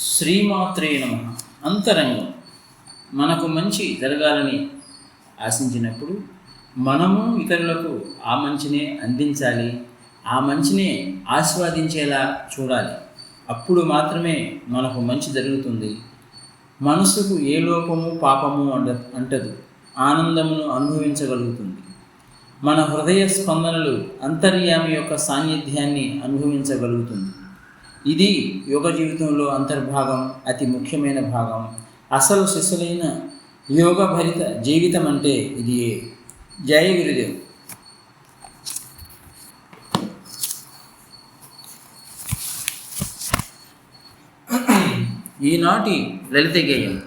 శ్రీమాత్రే నమ. అంతరంగం. మనకు మంచి జరగాలని ఆశించినప్పుడు మనము ఇతరులకు ఆ మంచినే అందించాలి ఆ మంచినే ఆస్వాదించేలా చూడాలి. అప్పుడు మాత్రమే మనకు మంచి జరుగుతుంది. మనసుకు ఏ లోపము పాపము అంట అంటదు. ఆనందమును అనుభవించగలుగుతుంది. మన హృదయ స్పందనలు అంతర్యామి యొక్క సాన్నిధ్యాన్ని అనుభవించగలుగుతుంది. ఇది యోగ జీవితంలో అంతర్భాగం అతి ముఖ్యమైన భాగం. అసలు శిశులైన యోగ భరిత జీవితం అంటే ఇది జయ గురుదేవ్. ఈనాటి లలిత గేయం.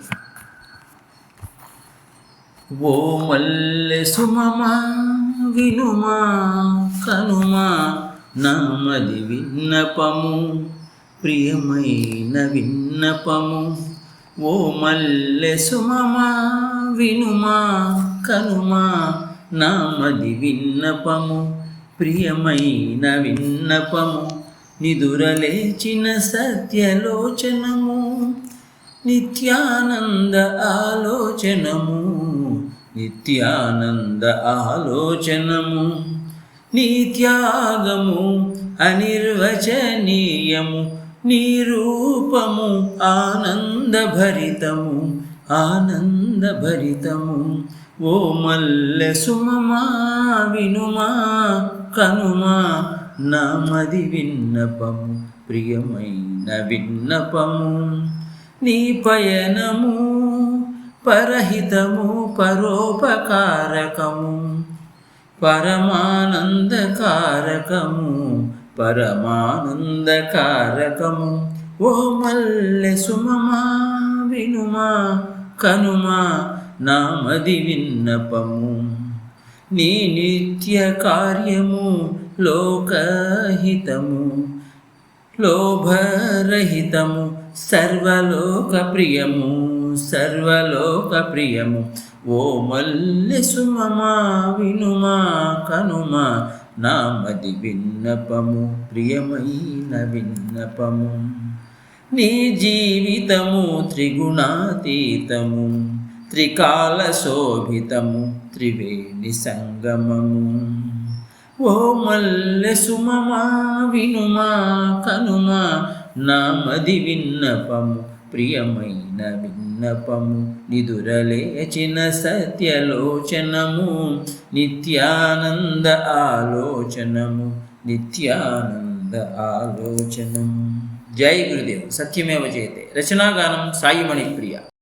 ఓ మల్లె సుమమా వినుమా కనుమా నమ్మది విన్నపము. ప్రియమైన విన్నపము. ఓ మల్లె సుమమా వినుమా కనుమా నామది విన్నపము. ప్రియమైన విన్నపము నిదురలేచిన సత్యలోచనము నిత్యానంద ఆలోచనము నిత్యానంద ఆలోచనము నీ త్యాగము అనిర్వచనీయము. నీ రూపము ఆనందభరితము ఆనందభరితము. ఓ మల్లె సుమమా వినుమా కనుమా నామది విన్నపము ప్రియమైన విన్నపము. నీ పయనము పరహితము పరోపకారకము పరమానందకారకము పరమానందకారకము ఓ మల్లె సుమమా వినుమా కనుమా నామది విన్నపము. నీ నిత్య కార్యము లోకహితము. లోభరహితము సర్వలోక ప్రియము సర్వలోక ప్రియము. ఓ మల్లె సుమమా వినుమా కనుమా నామది విన్నపము ప్రియమైన విన్నపము. నీ జీవితము త్రిగుణాతీతము త్రికాల శోభితము త్రివేణి సంగమము. ఓ మల్లె సుమమా వినుమా కనుమా నామది విన్నపము. ప్రియమైన విన్నపము నిదురలేచిన సత్యలోచనము నిత్యానంద ఆలోచనము నిత్యానంద ఆలోచనము. జై గురుదేవ్ సత్యమేవ చేతే రచనాగానం సాయిమణి ప్రియ